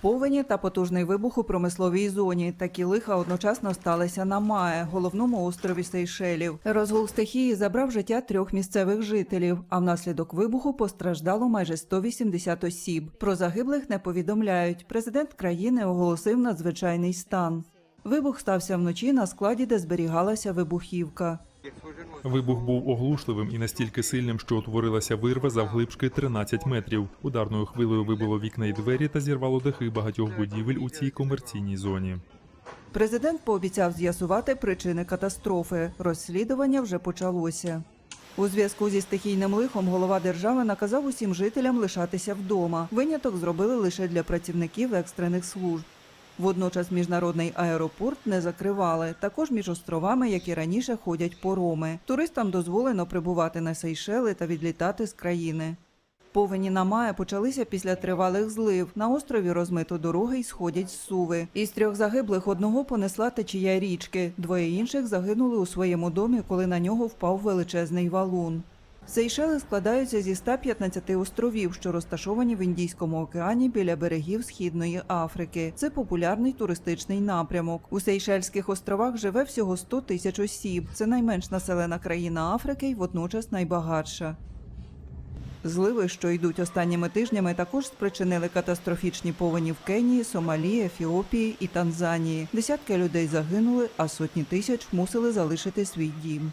Повені та потужний вибух у промисловій зоні. Такі лиха одночасно сталися на Мае, головному острові Сейшелів. Розгул стихії забрав життя трьох місцевих жителів, а внаслідок вибуху постраждало майже 180 осіб. Про загиблих не повідомляють. Президент країни оголосив надзвичайний стан. Вибух стався вночі на складі, де зберігалася вибухівка. Вибух був оглушливим і настільки сильним, що утворилася вирва завглибшки 13 метрів. Ударною хвилею вибило вікна і двері та зірвало дахи багатьох будівель у цій комерційній зоні. Президент пообіцяв з'ясувати причини катастрофи. Розслідування вже почалося. У зв'язку зі стихійним лихом голова держави наказав усім жителям лишатися вдома. Виняток зробили лише для працівників екстрених служб. Водночас міжнародний аеропорт не закривали. Також між островами, як і раніше, ходять пороми. Туристам дозволено прибувати на Сейшели та відлітати з країни. Повені на Має почалися після тривалих злив. На острові розмито дороги й сходять зсуви. Із трьох загиблих одного понесла течія річки. Двоє інших загинули у своєму домі, коли на нього впав величезний валун. Сейшели складаються зі 115 островів, що розташовані в Індійському океані біля берегів Східної Африки. Це популярний туристичний напрямок. У Сейшельських островах живе всього 100 тисяч осіб. Це найменш населена країна Африки і водночас найбагатша. Зливи, що йдуть останніми тижнями, також спричинили катастрофічні повені в Кенії, Сомалі, Ефіопії і Танзанії. Десятки людей загинули, а сотні тисяч мусили залишити свій дім.